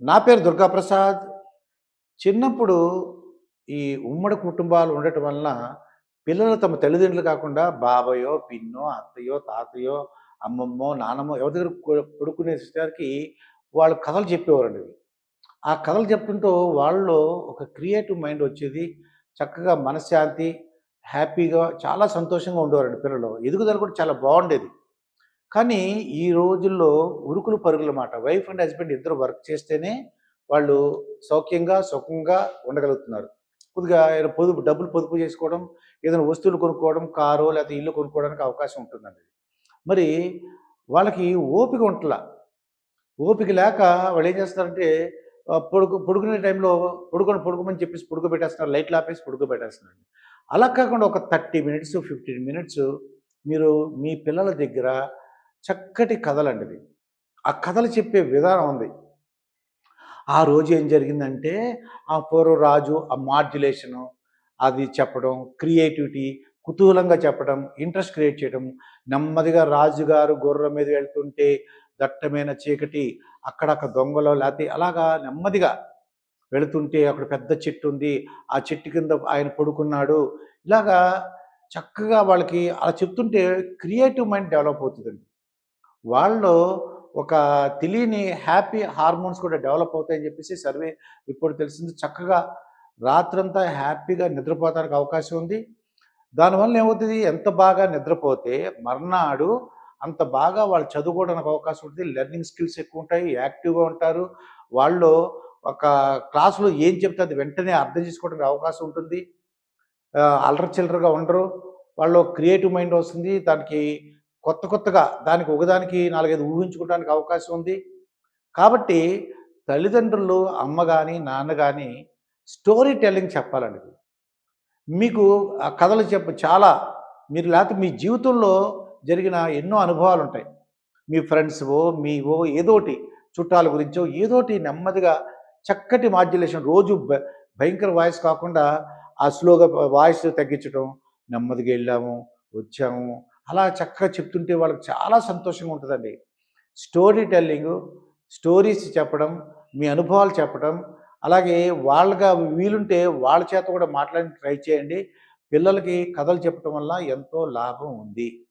నా పేరు దుర్గాప్రసాద్. చిన్నప్పుడు ఈ ఉమ్మడి కుటుంబాలు ఉండటం వలన పిల్లలు తమ తల్లిదండ్రులు కాకుండా బాబాయో, పిన్నో, అత్తయ్యో, తాతయ్యో, అమ్మమ్మో, నానమ్మో ఎవరి దగ్గర కొ పడుకునేసరికి వాళ్ళు కథలు చెప్పేవారండి. ఆ కథలు చెప్తుంటూ వాళ్ళలో ఒక క్రియేటివ్ మైండ్ వచ్చేది. చక్కగా మనశ్శాంతి, హ్యాపీగా చాలా సంతోషంగా ఉండేవారండి పిల్లలు. ఎదుగుదల కూడా చాలా బాగుండేది కానీ ఈ రోజుల్లో ఉరుకులు పరుగుల మాట. వైఫ్ అండ్ హస్బెండ్ ఇద్దరు వర్క్ చేస్తేనే వాళ్ళు సౌఖ్యంగా, సుఖంగా ఉండగలుగుతున్నారు. కొద్దిగా ఆయన పొదుపు డబ్బులు పొదుపు చేసుకోవడం, ఏదైనా వస్తువులు కొనుక్కోవడం, కారో లేకపోతే ఇల్లు కొనుక్కోవడానికి అవకాశం ఉంటుందండి. మరి వాళ్ళకి ఓపిక ఉంటలా. ఓపిక లేక వాళ్ళు ఏం చేస్తారంటే పొడుకు పొడుకునే టైంలో పొడుకొని పొడుకోమని చెప్పేసి పొడుకబెట్టేస్తున్నారు లైట్లు ఆపేసి పడుకోబెట్టేస్తున్నారండి. అలా కాకుండా ఒక 30 మినిట్స్, 15 మినిట్స్ మీరు మీ పిల్లల దగ్గర చక్కటి కథలండి ఇది. ఆ కథలు చెప్పే విధానం ఉంది. ఆ రోజు ఏం జరిగిందంటే, ఆ పూర్వం రాజు ఆ మాడ్యులేషను అది చెప్పడం, క్రియేటివిటీ, కుతూహలంగా చెప్పడం, ఇంట్రెస్ట్ క్రియేట్ చేయడం, నెమ్మదిగా రాజుగారు గుర్రం మీద వెళ్తుంటే దట్టమైన చీకటి, అక్కడక్కడ దొంగలో లేకపోతే అలాగా నెమ్మదిగా వెళుతుంటే అక్కడ పెద్ద చెట్టు ఉంది. ఆ చెట్టు కింద ఆయన పడుకున్నాడు. ఇలాగా చక్కగా వాళ్ళకి అలా చెప్తుంటే క్రియేటివ్ మైండ్ డెవలప్ అవుతుందండి వాళ్ళు ఒక తెలియని హ్యాపీ హార్మోన్స్ కూడా డెవలప్ అవుతాయని చెప్పేసి సర్వే రిపోర్ట్ తెలిసింది. చక్కగా రాత్రంతా హ్యాపీగా నిద్రపోతానికి అవకాశం ఉంది. దానివల్ల ఏమవుతుంది ఎంత బాగా నిద్రపోతే మర్నాడు అంత బాగా వాళ్ళు చదువుకోవడానికి అవకాశం ఉంటుంది. లెర్నింగ్ స్కిల్స్ ఎక్కువ ఉంటాయి యాక్టివ్‌గా ఉంటారు. వాళ్ళు ఒక క్లాసులో ఏం చెప్తే అది వెంటనే అర్థం చేసుకోవడానికి అవకాశం ఉంటుంది. అల్లర చిల్లరగా ఉండరు. వాళ్ళు క్రియేటివ్ మైండ్ వస్తుంది. దానికి కొత్త కొత్తగా దానికి ఒకదానికి 4, 5 ఊహించుకోవడానికి అవకాశం ఉంది. కాబట్టి తల్లిదండ్రులు అమ్మ కానీ నాన్న కానీ స్టోరీ టెల్లింగ్ చెప్పాలండి. మీకు ఆ కథలు చెప్ప చాలా మీరు లేకపోతే మీ జీవితంలో జరిగిన ఎన్నో అనుభవాలు ఉంటాయి మీ ఫ్రెండ్స్‌వో, మీవో ఏదోటి చుట్టాల గురించో ఏదోటి నెమ్మదిగా చక్కటి మాడ్యులేషన్ రోజు భ భయంకర వాయిస్ కాకుండా ఆ స్లోగా వాయిస్ తగ్గించడం, నెమ్మదిగా వెళ్ళాము వచ్చాము. అలా చక్కగా చెప్తుంటే వాళ్ళకి చాలా సంతోషంగా ఉంటుందండి స్టోరీ టెల్లింగు, స్టోరీస్ చెప్పడం, మీ అనుభవాలు చెప్పడం, అలాగే వాళ్ళగా వీలుంటే వాళ్ళ చేత కూడా మాట్లాడడానికి ట్రై చేయండి. పిల్లలకి కథలు చెప్పటం వల్ల ఎంతో లాభం ఉంది.